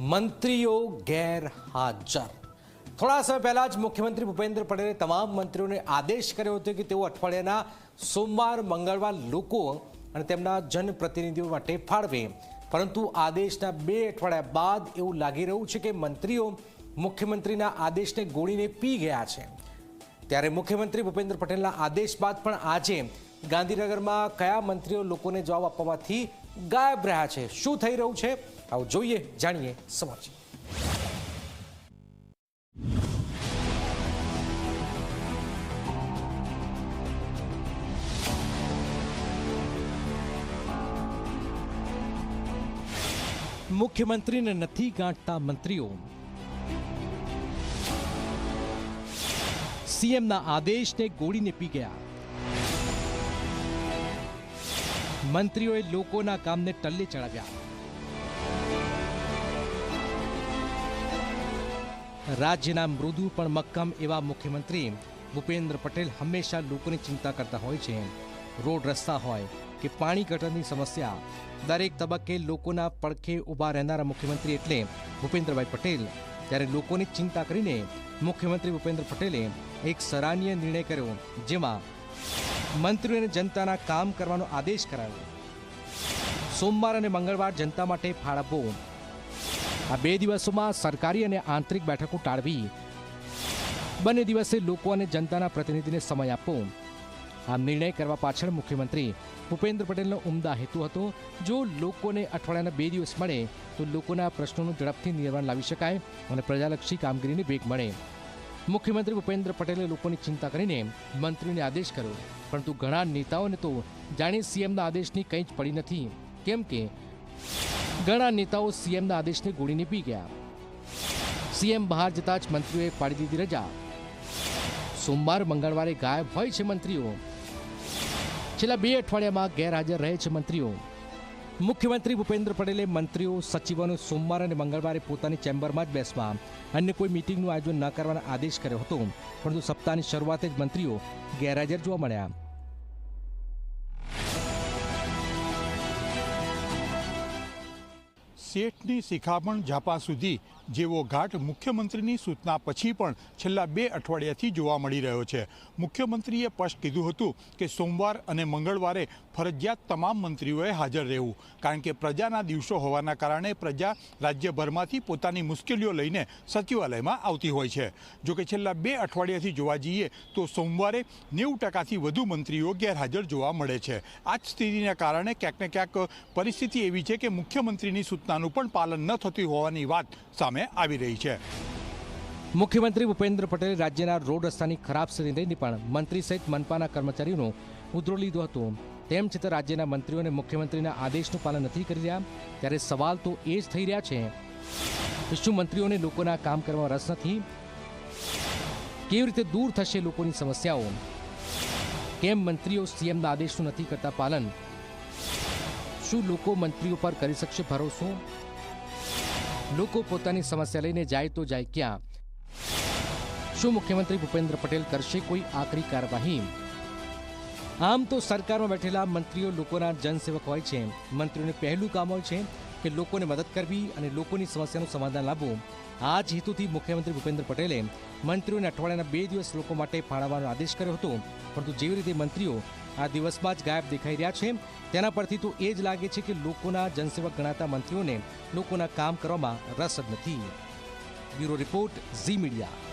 મંત્રીઓ ગેરહાજર. થોડા સમય પહેલા જ મુખ્યમંત્રી ભૂપેન્દ્ર પટેલે તમામ મંત્રીઓને આદેશ કર્યો હતો કે તેઓ અઠવાડિયાના સોમવાર, મંગળવાર લોકો અને તેમના જનપ્રતિનિધિઓ માટે ફાળવે. પરંતુ આદેશના બે અઠવાડિયા બાદ એવું લાગી રહ્યું છે કે મંત્રીઓ મુખ્યમંત્રીના આદેશને ગોળીને પી ગયા છે. ત્યારે મુખ્યમંત્રી ભૂપેન્દ્ર પટેલના આદેશ બાદ પણ આજે ગાંધીનગરમાં કયા મંત્રીઓ લોકોને જવાબ આપવાથી ગાયબ રહ્યા છે? શું થઈ રહ્યું છે? આવો જોઈએ, જાણીએ સમાચાર. મુખ્યમંત્રીને નથી ગાંઠતા મંત્રીઓ. સીએમના આદેશને ગોળીને પી ગયા. મંત્રીઓએ લોકોના કામને ટલ્લે ચડાવ્યા. રાજ્યના મૃદુ પણ મક્કમ એવા મુખ્યમંત્રી ભૂપેન્દ્ર પટેલ હંમેશા લોકોની ચિંતા કરતા હોય છે. રોડ રસ્તા હોય કે પાણી ગટરની સમસ્યા, દરેક તબક્કે લોકોના પડખે ઊભા રહેનારા મુખ્યમંત્રી એટલે ભૂપેન્દ્રભાઈ પટેલ. ત્યારે લોકોની ચિંતા કરીને મુખ્યમંત્રી ભૂપેન્દ્ર પટેલે એક સરાહનીય નિર્ણય કર્યો, જેમાં મંત્રીઓને જનતાના કામ કરવાનો આદેશ કરાયો. સોમવાર અને મંગળવાર જનતા માટે ફાળવવો આ બે દિવસોમાં સરકારી અને આંતરિક બેઠકો ટાળવી. બંને દિવસે લોકો અને જનતાના પ્રતિનિધિને સમય આપવો. આ નિર્ણય કરવા પાછળ મુખ્યમંત્રી ભૂપેન્દ્ર પટેલનો ઉમદા હેતુ હતો, જો લોકોને અઠવાડિયાના બે દિવસ મળે, તો લોકોના પ્રશ્નોનું ઝડપથી નિર્માણ લાવી શકાય અને પ્રજાલક્ષી કામગીરીને વેગ મળે. મુખ્યમંત્રી ભૂપેન્દ્ર પટેલે લોકોની ચિંતા કરીને મંત્રીને આદેશ કર્યો, પરંતુ ઘણા નેતાઓને તો જાણે સીએમના આદેશની કંઈ જ પડી નથી. કેમ કે ઘણા નેતાઓ સીએમના આદેશને ગોળીને પી ગયા. સીએમ બહાર જતા જ મંત્રીઓએ પાડી દીધી રજા. સોમવાર મંગળવારે ગાયબ હોય છે મંત્રીઓ. છેલ્લા બે અઠવાડિયામાં ગેરહાજર રહે છે મંત્રીઓ. મુખ્યમંત્રી ભૂપેન્દ્ર પટેલે મંત્રીઓ, સચિવોને સોમવાર અને મંગળવારે પોતાની ચેમ્બરમાં જ બેસવા અન્ય કોઈ મિટિંગનું આયોજન ન કરવાનો આદેશ કર્યો હતો. પરંતુ સપ્તાહની શરૂઆતે જ મંત્રીઓ ગેરહાજર જોવા મળ્યા. શેઠની શિખામણ ઝાપા સુધી જેવો ઘાટ મુખ્યમંત્રીની સૂચના પછી પણ છેલ્લા બે અઠવાડિયાથી જોવા મળી રહ્યો છે. મુખ્યમંત્રીએ સ્પષ્ટ કીધું હતું કે સોમવાર અને મંગળવારે ફરજિયાત તમામ મંત્રીઓએ હાજર રહેવું, કારણ કે પ્રજાના દિવસો હોવાના કારણે પ્રજા રાજ્યભરમાંથી પોતાની મુશ્કેલીઓ લઈને સચિવાલયમાં આવતી હોય છે. જોકે છેલ્લા બે અઠવાડિયાથી જોવા જઈએ તો સોમવારે નેવું ટકાથી વધુ મંત્રીઓ ગેરહાજર જોવા મળે છે. આ જ સ્થિતિને કારણે ક્યાંક ને ક્યાંક પરિસ્થિતિ એવી છે કે મુખ્યમંત્રીની સૂચનાનું પણ પાલન ન થતું હોવાની વાત સામે આવી રહી છે. મુખ્યમંત્રી ભૂપેન્દ્ર પટેલે રાજ્યના રોડ રસ્તાની ખરાબ સ્થિતિની પણ મંત્રી સહિત મનપાના કર્મચારીઓનો ઉધરો લીધો હતો. તેમ છતાં રાજ્યના મંત્રીઓને મુખ્યમંત્રીના આદેશનું પાલન નથી કરી રહ્યા, ત્યારે સવાલ તો એ જ થઈ રહ્યા છે, શું મંત્રીઓને લોકોના કામ કરવામાં રસ નથી? કેવી રીતે દૂર થશે લોકોની સમસ્યાઓ? કેમ મંત્રીઓ સીએમના આદેશનું નથી કરતા પાલન? શું લોકો મંત્રીઓ પર કરી શકશે ભરોસો? લોકો પોતાની સમસ્યા લઈને જાય તો જાય ક્યાં? શું મુખ્યમંત્રી ભૂપેન્દ્ર પટેલ કરશે કોઈ આકરી કાર્યવાહી? આમ તો સરકારમાં બેઠેલા મંત્રીઓ લોકોના જનસેવક હોય છે. મંત્રીઓને પહેલું કામ હોય છે કે લોકોને મદદ કરવી અને લોકોની સમસ્યાનું સમાધાન લાવવું. આ જ હેતુથી મુખ્યમંત્રી ભૂપેન્દ્ર પટેલે મંત્રીઓને અઠવાડિયાના બે દિવસ લોકો માટે ફાળવવાનો આદેશ કર્યો હતો. પરંતુ જેવી રીતે મંત્રીઓ આ દિવસમાં જ ગાયબ દેખાઈ રહ્યા છે. તેના પરથી તો એ જ લાગે છે કે લોકોના જનસેવક ગણાતા મંત્રીઓને લોકોના કામ કરવામાં રસ જ નથી. Bureau report Zee Media.